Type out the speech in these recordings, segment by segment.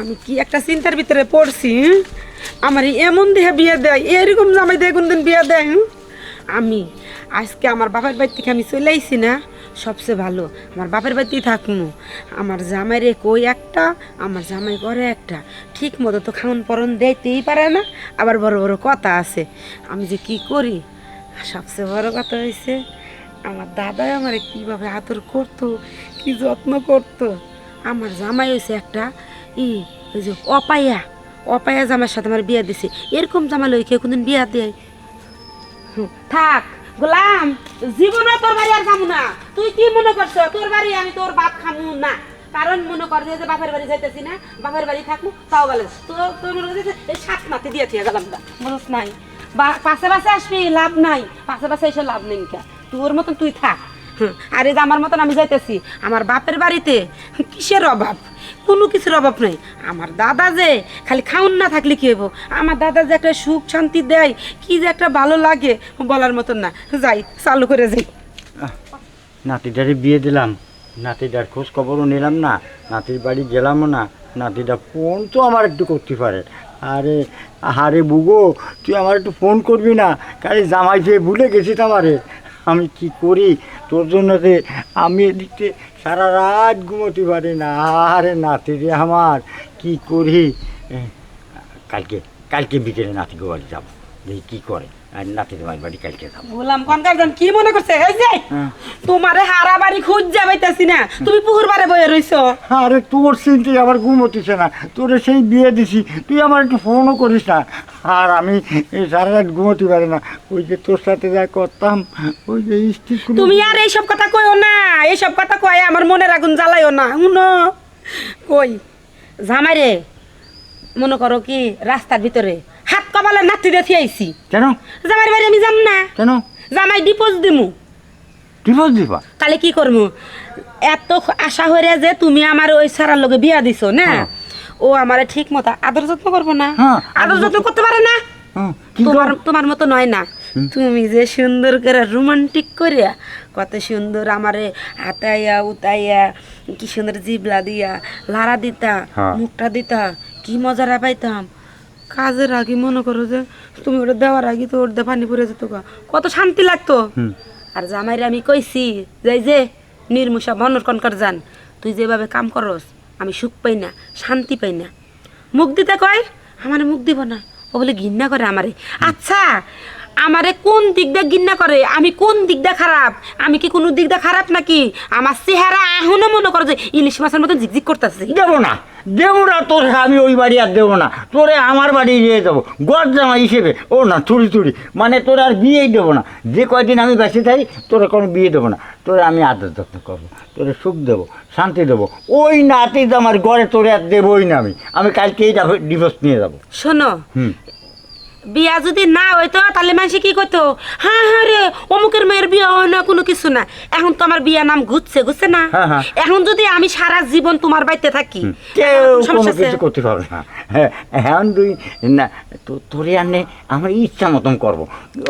আমি কি একটা চিন্তার ভিতরে পড়ছি আমার এমন দেহে বিয়ে দেয়, এরকম জামাই দেয়, কোনদিন বিয়ে দেয় হুঁ? আমি আজকে আমার বাপের বাড়ি থেকে আমি চলে আইছি না, সবচেয়ে ভালো, আমার বাপের বাড়িতেই থাকব আমার জামাই রে কই একটা, আমার জামাই করে একটা, ঠিক মতো তো খাওয়ান পরন দিতেই পারে না, আবার বড় বড় কথা আছে। আমি যে কি করি? সবচেয়ে বড় কথা হয়েছে আমার দাদাই আমার কীভাবে আদর করতো, কি যত্ন করতো? আমার জামাই হয়েছে একটা ই, ওই যে অপায়া অপায়া জামার সাথে আমার বিয়ে দিছে। এরকম জামা লই কেউ কোনদিন বিয়া দেয়? থাক, গোলাম, জীবনে তোর বাড়ি আর যাব না। তুই কি মনে করছ? তোর বাড়ি আমি তোর বাপ খামু না। কারণ মনে কর যে বাপের বাড়ি যাইতেছি না, বাপের বাড়ি থাকব, তাও বলে তো, তোর মনে করছে এই সাত মাতে দিয়ে থিয়ে গেলাম না বুঝছ নাই? বা, পাশে পাশে আসবি, লাভ নাই। পাশে পাশে এসে লাভ নেই কা তোর মতন তুই থাক। আর আমার মতন আমি যাইতেছি, আমার বাপের বাড়িতে কিসের অভাব? কোনো কিছুর অভাব নেই। আমার দাদা যে, খালি খাউন না থাকলে কী হব আমার দাদা যে একটা সুখ শান্তি দেয়, কি যে একটা ভালো লাগে, বলার মতন না। যাই, চালু করে যাই। নাতিটারে বিয়ে দিলাম। নাতিটার খোঁজ খবরও নিলাম না, নাতির বাড়ি গেলামও না। নাতিটা ফোন তো আমার একটু করতে পারে। আরে আরে বুগো তুই আমার একটু ফোন করবি না? কারে জামাই পেয়ে ভুলে গেছিস আমারে। আমি কি করি? তোর জন্য আমি এদিকে সারা রাত ঘুমোতে পারি না। আরে নাতি রে আমার, কি করি? কালকে কালকে বিকেলে নাতিকে বাড়ি যাব। দেখি কী করে। আর নাতির বাড়ি বাড়ি কালকে যাব। বললাম কনকার জন কি মনে করছে? এই যে হ্যাঁ। তোমারে হারা বাড়ি খুঁজ যাবাইতাছি না। তুমি পুকুর বারে বয়ে রইছো। আরে তোর চিনতে আবার ঘুম হতিছে না। তোর সেই বিয়ে দিছি। তুই আমার একটু ফোনও করিস না। আর আমি এই সারা রাত ঘুমোতে পারি না। ওই যে তোর সাথে যা করতাম ওই যে স্ত্রী তুমি আর এইসব কথা কইও না। এইসব কথা কয় আমার মনের আগুন জ্বালাইও না। শুনো কই? জামাই রে মনে করো কি রাস্তার ভিতরে হাত কপালে নাতি দেখি আইছি কেন? জামাইয়ের বাড়ি আমি যাম না। কেন? জামাই ডিপোজ দিমু। ডিভোর্স দিবা? তাহলে কি করব এত আশা হইরে যে তুমি আমার ওই সারার লগে বিয়া দিছো না? হ্যাঁ। ও আমারে ঠিক মতো আদর যত্ন করব না। হ্যাঁ, আদর যত্ন করতে পারে না। তোমার তোমার মতো নয় না। তুমি যে সুন্দর করে রোমান্টিক করিয়া কত সুন্দর আমারে হাতাইয়া উতাইয়া কি সুন্দর জিবলা দিয়া লারা দিতা হ্যাঁ। মুখটা দিতা কি মজারা পাইতাম। কাজের আগে মনে করো যে তুমি ওটা দেওয়ার আগে তো ওর পানি পড়ে যেত। কত শান্তি লাগতো। আর জামাইরে আমি কইছি যাই যে নির্মুষা বনর কনকর যান। তুই যেভাবে কাম করস আমি সুখ পাই না শান্তি পাই না। মুখ দিতে কয় আমার মুখ দিব না। ও বলে ঘৃণা করে আমারে। আচ্ছা আমারে কোন দিকটা ঘৃণা করে? আমি কোন দিকটা খারাপ? আমি কি কোনো দিকটা খারাপ নাকি? আমার চেহারা এখনও মনে করো যে ইলিশ মাছের মতো ঝিকঝিক করতেছে। দেবো না দেবো না তোরে আমি ওই বাড়ি আর দেবো না। তোরে আমার বাড়ি নিয়ে যাব গদ জামা হিসেবে। ও না চুরি চুরি। মানে তোর আর বিয়েই দেবো না। যে কয়দিন আমি বেঁচে থাকি তোরে কোনো বিয়ে দেবো না। তোরে আমি আদর যত্ন করব তোরে সুখ দেবো শান্তি দেবো। ওই নাতি আমার ঘরে তোরে আর দেবোই না আমি। আমি কালকেই ডিভোর্স নিয়ে যাব। শোনো হুম। বিয়া যদি না হইতো তাহলে মানুষ কি করতো? হ্যাঁ হ্যাঁ রে অমুকের মেয়ের বিয়ে হয় না কোনো কিছু না। এখন তো আমার বিয়া নাম ঘুরছে ঘুরছে না। এখন যদি আমি সারা জীবন তোমার বাড়িতে থাকি কেউ কোনো কিছু করতে পারবে না। হ্যাঁ এখন তুই না তো- তোরে আনে আমার ইচ্ছা মতন করব।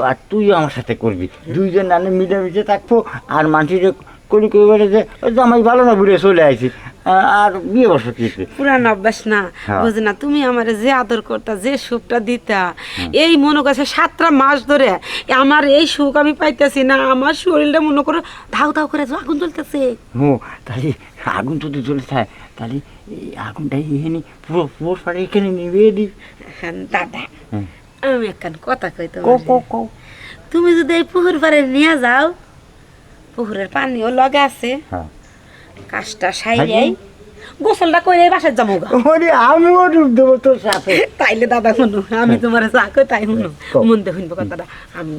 আর তুইও আমার সাথে করবি। দুইজন আনে মিলেমিশে থাকব আর মানুষের করি করি যে জামাই ভালো না ঘুরে চলে আইছি আ- আর বিয়ে বসে কিছু পুরান অভ্যাস না হ্যাঁ। বুঝ না। তুমি আমার যে আদর করতা যে সুখটা দিতা এই মনে করছে সাতটা মাস ধরে আমার এই সুখ আমি পাইতেছি না আমার শরীরটা মনে করো ধাউ ধাউ করে আগুন জ্বলতেছে। ও তাহলে আগুন যদি চলে থাকে তাহলে এই আগুনটা এখানে পুরো পুরো পাড়ে এখানে নিভিয়ে দিই হ্যাঁ, দাদা আমি একখান কথা কই কও। তুমি যদি এই পুকুর পাড়ে নিয়ে যাও পুকুরের পানিও লগে আছে। হ্যাঁ। কাজটা সাইরাই গোসলটা করে বাসায় যাব ডুব দেবো তোর সাথে। তাইলে দাদা শুনো আমি তোমার যা কই তাই শুনো। মন শুনব কথাটা। আমি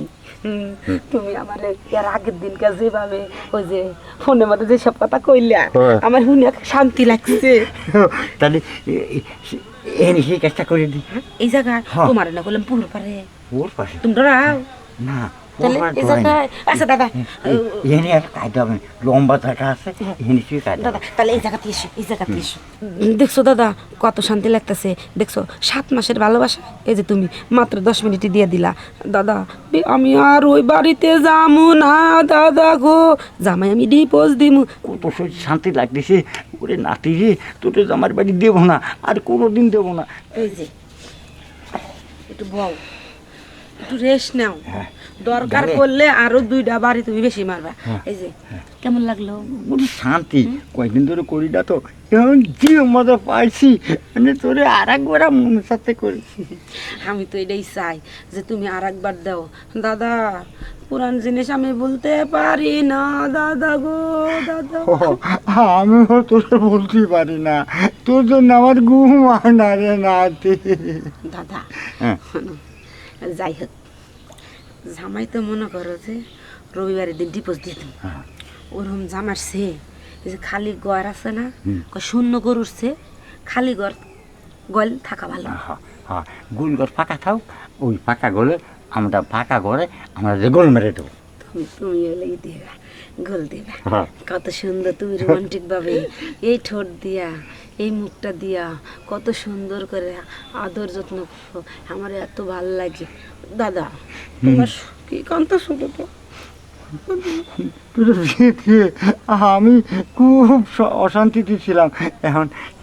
তুমি আমার এর আগের দিনকে যেভাবে ওই যে ফোনের মধ্যে যেসব কথা কইলা হ্যাঁ। আমার শুনে শান্তি লাগছে। তাহলে এখানে সেই কাজটা করে দিই এই জায়গা হ্যাঁ। তোমার না বললাম পুকুর পারে। ওর পাশে তুমি ডরাও না। তাহলে এই জায়গায় আচ্ছা দাদা। এখানে একটা কায়দা হবে লম্বা জায়গা আছে এখানে শুয়ে কায়দা দাদা তাহলে এই জায়গাতে এসো এই জায়গাতে এসো। দেখছ দাদা কত শান্তি লাগতেছে। দেখছ সাত মাসের ভালোবাসা? এই যে তুমি মাত্র দশ মিনিটে দিয়ে দিলা। দাদা আমি আর ওই বাড়িতে যামু না দাদা গো। জামাই আমি ডিপোজ দিমু। কত শান্তি লাগতেছে। ওরে নাতি রে তোকে তো আমার বাড়ি দেবো না আর কোনো দিন দেবো না। এই যে একটু বউ একটু রেস্ট নাও। হ্যাঁ। দরকার। পড়লে আরও দুইটা বাড়ি তুমি বেশি মারবা। এই যে কেমন লাগল? শান্তি। কয়েকদিন ধরে করি না তো এখন যে মজা পাইছি? মানে তোরে আর একবার মনের সাথে করি আমি তো এটাই চাই যে তুমি আর একবার দাও। দাদা পুরান জিনিস আমি বলতে পারি না। দাদা গো দাদা। ও, আমিও তোরে বলতে পারি না। তোর জন্য আমার ঘুম হয় না রে নাতি। দাদা হ্যাঁ। যাই হোক। জামাই তো মনে করো যে রবিবারের দিন ডিপোজ দিত। হ্যাঁ। ওরকম জামার সে যে খালি গর আছে না শূন্য গরুর সে খালি গর গল থাকা ভালো। হ্যাঁ গোল ঘর ফাঁকা থাক ওই ফাঁকা গলে আমরা ফাঁকা ঘরে আমরা গোল মেরে দেবো। তুমি হলেই দেবা গোল দেবা। কত সুন্দর তুমি রোমান্টিক ভাবে এই ঠোঁট দিয়া এই মুখটা দিয়া কত সুন্দর করে আদর যত্ন আমার এত ভালো লাগে দাদা তোমার কি কান্ত শুধু আমি খুব অশান্তিতে ছিলাম এখন